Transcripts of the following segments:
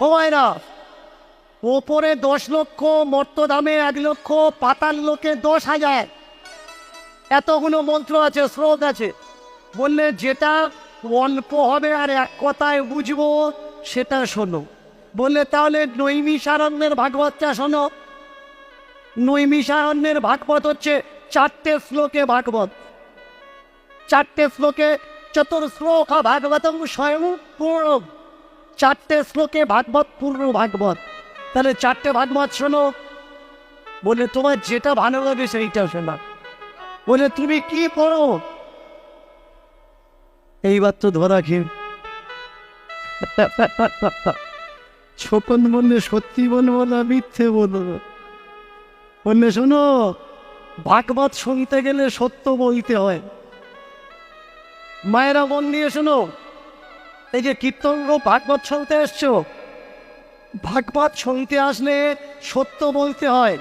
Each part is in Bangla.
ও মায়েরা ওপরে দশ লক্ষ মর্ত দামে এক লক্ষ, পাতাল লোকে দশ হাজার। এতগুলো মন্ত্র আছে শ্লোক আছে। বললে যেটা অল্প হবে আর এক কথায় বুঝব, সেটা শোনো। বললে তাহলে নৈমিষারণ্যের ভাগবতটা শোনো। নৈমিষারণ্যের ভাগবত হচ্ছে চারটে শ্লোকে ভাগবত। চারটে শ্লোকে চতুর্শ্লোক ভাগবতম স্বয়ং পূর্ণ। চারটে শ্লোকে ভাগবত, পূর্ণ ভাগবত। তাহলে চারটে ভাগবত শোনো। বলে, তোমার যেটা ভালো লাগে সেইটা শোনা। বলে, তুমি কি পড়ো? এইবার তো ধরা খেয়ে বললে, সত্যি বলব না, মিথ্যে বলব? বললে, শোনো, ভাগবত শুনতে গেলে সত্য বলতে হয়। মায়েরা মন দিয়ে শোনো। এই যে কীর্তন ও ভাগবত শুনতে এসছো? ভাগবত শুনতে আসলে সত্য বলতে হয়।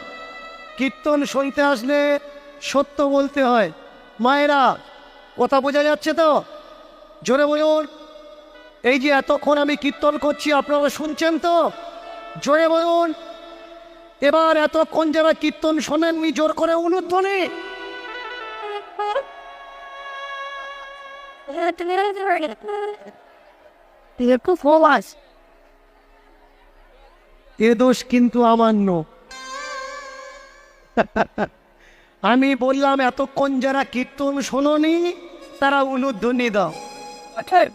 কীর্তন শুনতে আসলে সত্য বলতে হয়। মায়েরা, কথা বোঝা যাচ্ছে তো? জোরে বলুন। এই যে এতক্ষণ আমি কীর্তন করছি, আপনারা শুনছেন তো? জোরে বলুন। এবার এতক্ষণ যারা কীর্তন শোনেননি, জোর করে অনুধ্বনি একটু ফোবাস এ দোষ কিন্তু আমার নো আমি বললাম এতক্ষণ যারা কীর্তন শোনি তারা উলুধ্বনি দাও। আচ্ছা।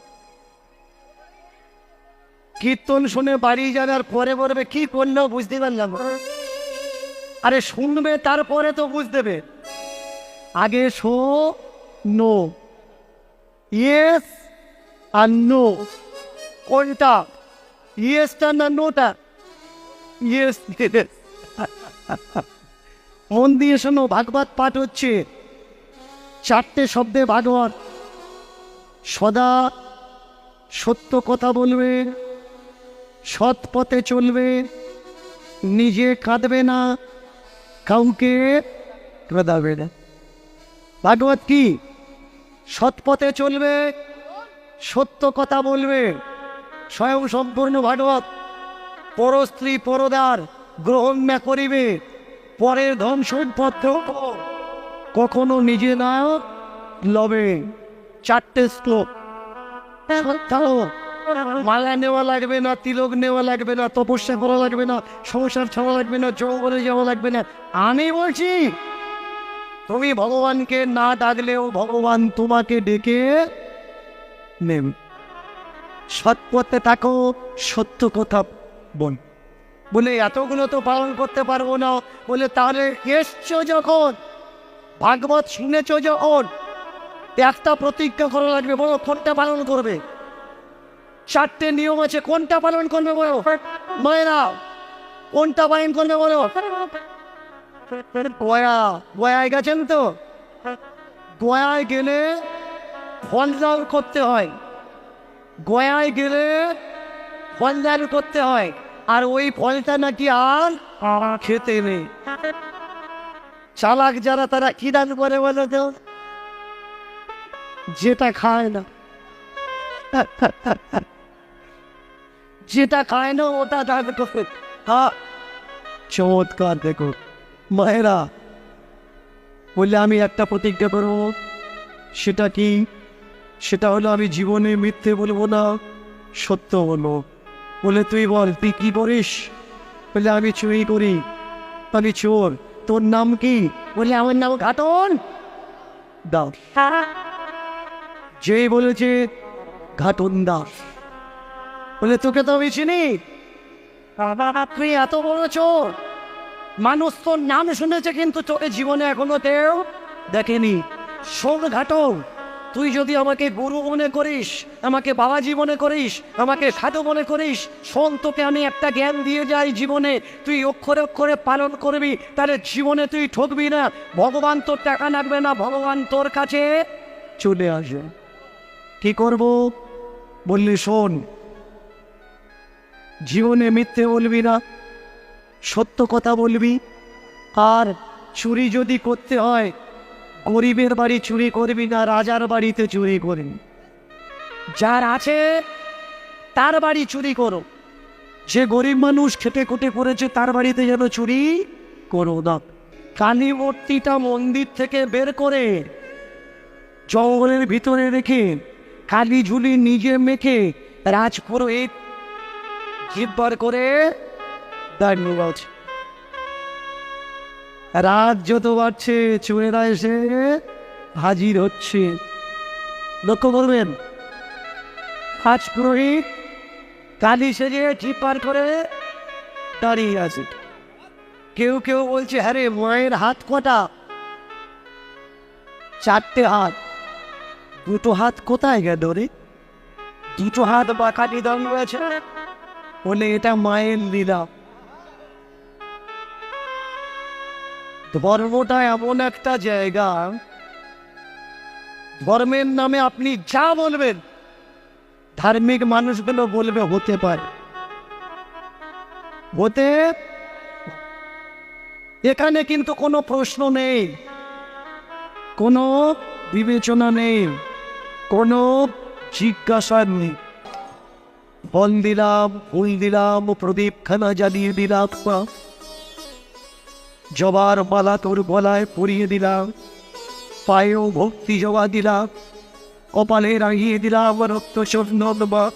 কীর্তন শুনে বাড়ি যাওয়ার পরে বলবে কি করল বুঝতে পারলাম আরে শুনবে তারপরে তো বুঝতে দেবে আগে শো নো। ইয়েস আর নো। কোনটা ইয়েসটা না নোটা ইয়েস মন দিয়ে শোনো ভাগবত পাঠ হচ্ছে চারটে শব্দে ভাগবত সদা সত্য কথা বলবে সৎ পথে চলবে নিজে কাঁদবে না কাউকে কাঁদাবে না ভাগবত কি সৎ পথে চলবে সত্য কথা বলবে স্বয়ং সম্পূর্ণ ভাগবত। পরস্ত্রী পরদার গ্রহণ না করিবে, পরের ধন সম্পদ কখনো নিজে না লবে। চারটে শ্লোক। মালা নেওয়া লাগবে না, তিলক নেওয়া লাগবে না, তপস্যা করা লাগবে না, সংসার ছাড়া লাগবে না জঙ্গলে যাওয়া লাগবে না। আমি বলছি, তুমি ভগবানকে না ডাকলেও ভগবান তোমাকে ডেকে নেন সৎ পথে থাকো, সত্য কথা বল। বলে, এতগুলো তো পালন করতে পারব না। বলে, তাহলে এসছো যখন? ভাগবত শুনেছ যখন? একটা প্রতিজ্ঞা করা লাগবে, বলো, কোনটা পালন করবে? চারটে নিয়ম আছে, কোনটা পালন করবে বলো? মায়েরা, কোনটা পালন করবে বলো? গয়া, গয়ায় গেছেন তো? গয়ায় গেলে ফলদান করতে হয়। গয়ায় গেলে ফলদান করতে হয়। আর ওই ফলটা নাকি আর খেতে নেই। চালাক যারা, তারা কি দান করে বলো তো? যেটা খায় না, যেটা খায় না, ওটা দান করে হ্যাঁ চমৎকার দেখো। মায়েরা, বললে আমি একটা প্রতিজ্ঞা করব, সেটা কি সেটা হলো আমি জীবনে মিথ্যে বলব না সত্য বলব। বলে তুই বল তুই কি করিস? বলে আমি চুরি করি। আমি চোর। তোর নাম কি? বলে আমার নাম ঘাটন দাও যেই বলেছে ঘাটন দাস। বলে তোকে তো আমি চিনি। তুই এত বড় চোর। মানুষ তোর নাম শুনেছে কিন্তু তোকে জীবনে এখনও কেউ দেখেনি। শোন ঘাটন তুই যদি আমাকে গুরু মনে করিস, আমাকে বাবাজি মনে করিস, আমাকে সাধু মনে করিস, শোন, তোকে আমি একটা জ্ঞান দিয়ে যাই জীবনে। তুই অক্ষরে অক্ষরে পালন করবি, তাহলে জীবনে তুই ঠকবি না। ভগবান তোর টাকা লাগবে না, ভগবান তোর কাছে চলে আসে কি করব? বললি, শোন, জীবনে মিথ্যে বলবি না, সত্য কথা বলবি। আর চুরি যদি করতে হয় গরিবের বাড়ি চুরি করবি না, রাজার বাড়িতে চুরি করবি যার আছে, তার বাড়ি চুরি করো। যে গরিব মানুষ খেটে খুটে করেছে, তার বাড়িতে যেন চুরি করো না। কালী মূর্তিটা মন্দির থেকে বের করে জঙ্গলের ভিতরে রেখে কালী ঝুলি নিজে মেখে রাজপুরোহিত জিব্বার করে দাঁড়িয়ে আছে। রাত যত বাড়ছে চোরেরা এসে হাজির হচ্ছে। লক্ষ্য করবেন, আজ পুরোহিত কালি সেজে চিপার করে দাঁড়িয়ে আছে। কেউ কেউ বলছে হ্যাঁ রে, মায়ের হাত কটা? চারটে হাত। দুটো হাত কোথায় গেল রে? দুটো হাত বাঁকা নিধন রয়েছে। বলে, এটা মায়ের লীলা। ধর্মটা এমন একটা জায়গা। ধর্মের নামে আপনি যা বলবেন, ধার্মিক মানুষগুলো বলবে, হতে পারে। হতে এখানে কিন্তু কোনো প্রশ্ন নেই, কোনো বিবেচনা নেই, কোনো জিজ্ঞাসা নেই। ফল দিলাম ফুল দিলাম প্রদীপ খানা জ্বালিয়ে দিলাম জবার মালা তোর গলায় পরিয়ে দিলাম। পায়েও ভক্তি জবা দিলাম। কপালে রাঙিয়ে দিলাম রক্ত সন্ন্যদ মা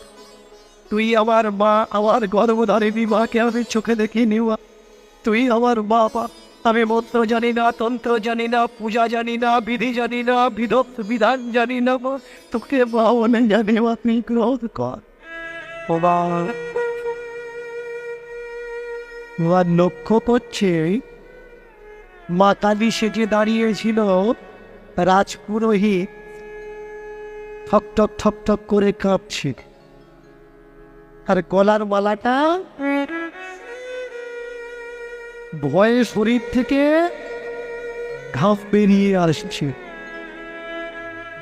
তুই আমার মা, আমার গর্ভধারিণী মাকে আমি চোখে দেখি নেওয়া। তুই আমার বাবা, আমি মন্ত্র জানি না, তন্ত্র জানি না, পূজা জানি না, বিধি জানি না বিধক্ত বিধান জানি না, মা। তোকে বাবনে জানি আপনি ক্রোধ কর। ও বা লক্ষ্য করছে মা কালী সেজে দাঁড়িয়েছিল। রাজপুরোহিত ঠক ঠক ঠক ঠক করে কাঁপছে। আর গলার মালাটা ভয়ে শরীর থেকে ঘাফ বেরিয়ে আসছে।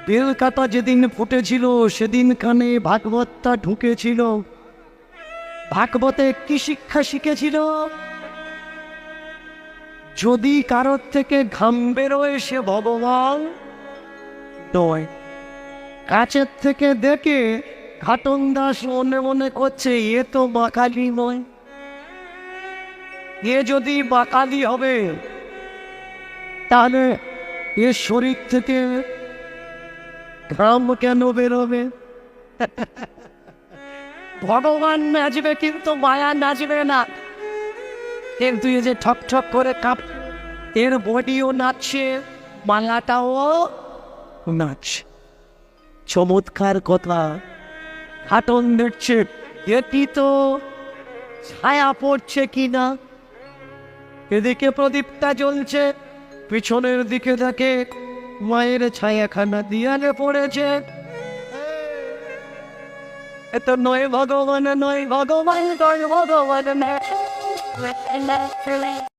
বেল কাটা যেদিন ফুটেছিল, সেদিন কানে ভাগবতটা ঢুকেছিল। ভাগবতে কি শিক্ষা শিখেছিল? যদি কারোর থেকে ঘাম বেরোয় সে ভগবান নয়। কাছের থেকে দেখে ঘাটন দাস মনে মনে করছে, এ তো বাকালি নয়। এ যদি বাকালি হবে, তাহলে এ শরীর থেকে ঘাম কেন বেরোবে? ভগবান নাচবে কিন্তু মায়া নাচবে না। কিন্তু এই যে ঠক ঠক করে কাঁপ, এর বডিও নাচছে, মালাটাও নাচছে। চমৎকার কথা হাটন দেখছে এটি তো ছায়া পড়ছে কিনা? এদিকে প্রদীপটা জ্বলছে, পিছনের দিকে দেখে মায়ের ছায়াখানা দিয়ালে পড়েছে। এ তো নয় ভগবান নয় ভগবান, নয় with and naturally.